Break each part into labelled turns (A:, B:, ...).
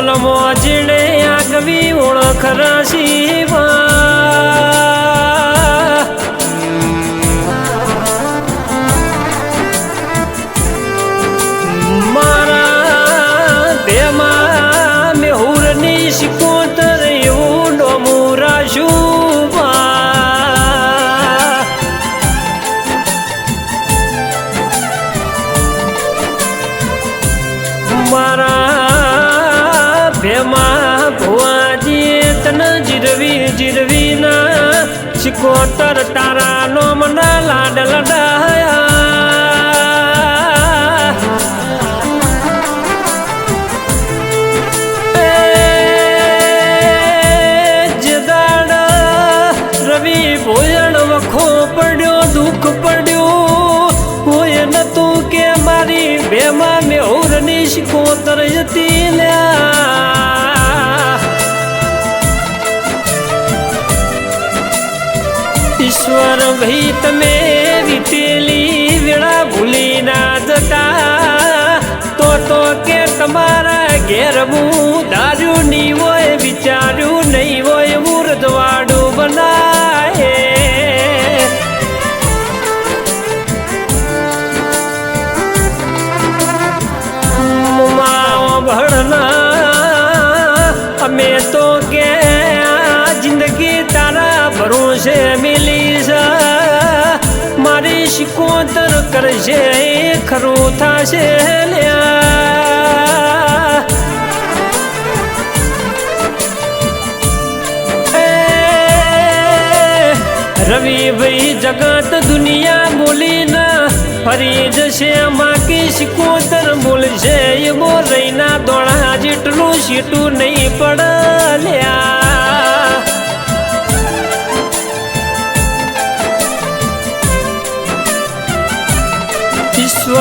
A: બોલમો જેણે આગવી ઓળખ રાશી વા ભેમાં ભુવાજી તન જીરવી જીરવી ના શિકોતર તારા નોમના લાડ લડાયા. રવિ ભોજન વખો પડ્યો, દુઃખ પડ્યું. કોઈ નતું કે મારી બેમાં મેં ઓરની શિકોતર જતી લ્યા. ઈશ્વર ભાઈ તમે વીતેલી વેળા ભૂલી ના જતા. તો તો કે તમારા ઘેર હું દારૂ ની હોય, વિચાર્યું નહીં હોય મુરદવાડું બનાય. અમે તો કે જિંદગી તારા ભરોસે મિલી શિકોતર કરશે એ ખરું થશે લ્યા એ રવિ ભાઈ જગત દુનિયા બોલી ના ફરી જશે માકી શિકોતર બોલશે એ મોરૈના દોડા જેટલું સીટું નહીં પડલ્યા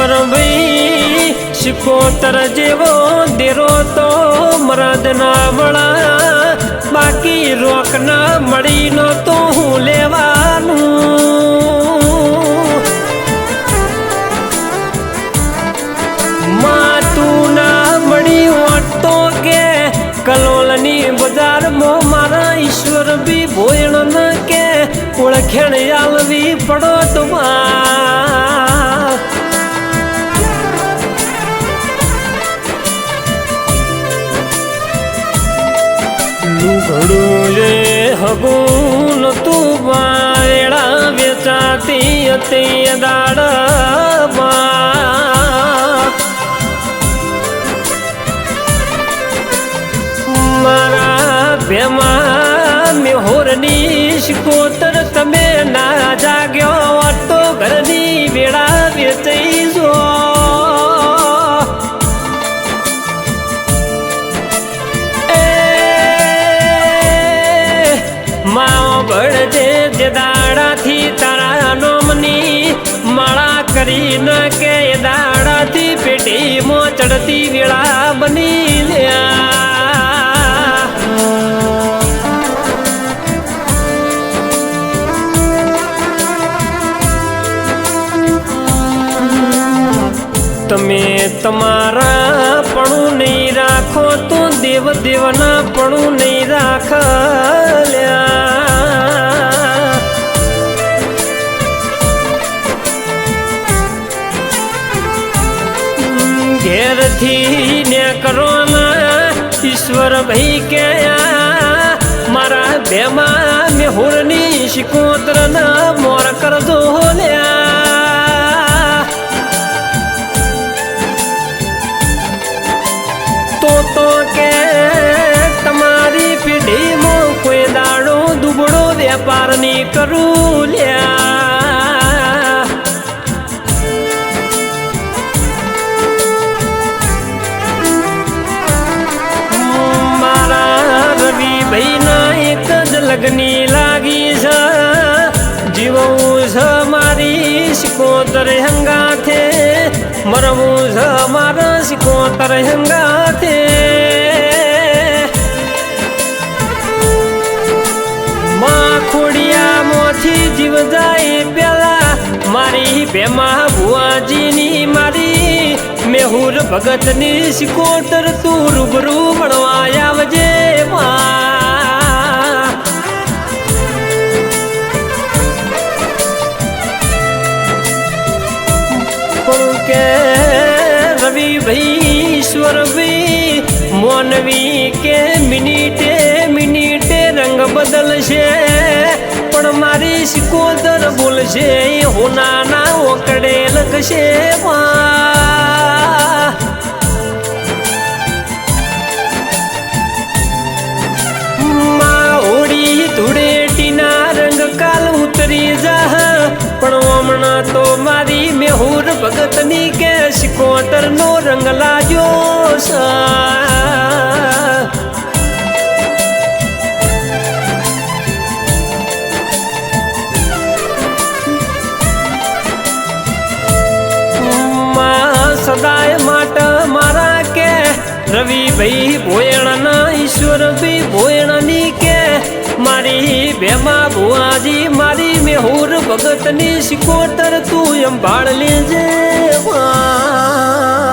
A: ભાઈ શિકોતર જેવો દેરો તો મરદ ના મળા બાકી રોક ના મળી નો તો હું લેવાનું. માતું ના મળી હોત તો કે કલોલની બજારમાં મારા ઈશ્વર બી ભોયણ કે ઓળખેણ આલવી પડો તો લુગડું રે હગુન તું વાળા વેચાતી હતી દાડમાં દાડાથી તારા નોમની. માળા કરી ન કે દાડાથી દાડાથી પેટીમાં ચડતી વેળા બની લ્યા. તમે તમારા પણું નહીં રાખો તો દેવ દેવના પણું નહીં રાખ. ભાઈ કયા મારા બેમાં મેહુરની શિકોત્ર ના મોર કરજો લ્યા તો તો કે તમારી પેઢીમાં કોઈ દાડો દુબળો વેપારની કરું જ લગ્ની લાગી છે જીવવું છે મારી સિકોતર હંગાથે, મરવું છે મારા સિકોતર હંગાથે. માં ખોડિયામાંથી જીવ જાય પેલા મારી ભેમા ભુવાજીની મારી, મેહુર ભગતની સિકોતર તું રૂબરૂ મળવા આવજે માં. પણ કે રવિ ભાઈ ઈશ્વર મોનવી કે મિનિટે મિનિટે રંગ બદલશે. પણ મારી સિકોદર ભૂલશે હોનાના ઓકડે લખશે. માં પણ હમણાં તો મારી મેહુર ભગતની કે સિકોતર નો રંગ લાગ્યો છે. રવિ ભાઈ ભોયણાના ઈશ્વર ઈશ્વરભાઈ ભોયણાની કે? મારી બેમા ભુવાજી, મારી મેહુર ભગતની શિકોતર તું એમ ભાળ લેજે મા